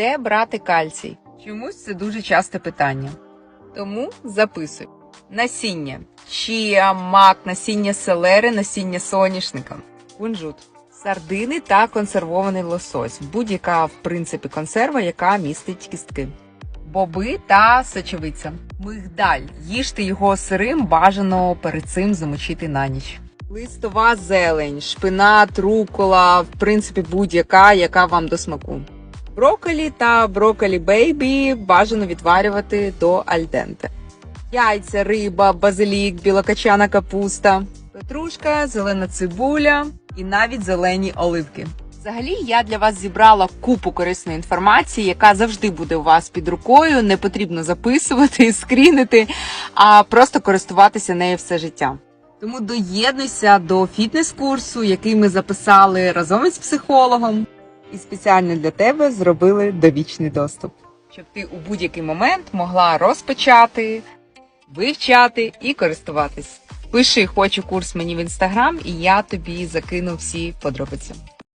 Де брати кальцій? Чомусь це дуже часте питання. Тому записуй. Насіння. Чія, мак, насіння селери, насіння соняшника, кунжут, сардини та консервований лосось. Будь-яка, в принципі, консерва, яка містить кістки. Боби та сочевиця. Мигдаль. Їжте його сирим, бажано перед цим замочити на ніч. Листова зелень, шпинат, рукола, в принципі, будь-яка, яка вам до смаку. Брокколі та брокколі бейбі бажано відварювати до альденте. Яйця, риба, базилік, білокачана капуста, петрушка, зелена цибуля і навіть зелені оливки. Взагалі, я для вас зібрала купу корисної інформації, яка завжди буде у вас під рукою. Не потрібно записувати, скрінити, а просто користуватися нею все життя. Тому доєднуйся до фітнес-курсу, який ми записали разом із психологом, і спеціально для тебе зробили довічний доступ, щоб ти у будь-який момент могла розпочати, вивчати і користуватись. Пиши хочу курс мені в інстаграм, і я тобі закину всі подробиці.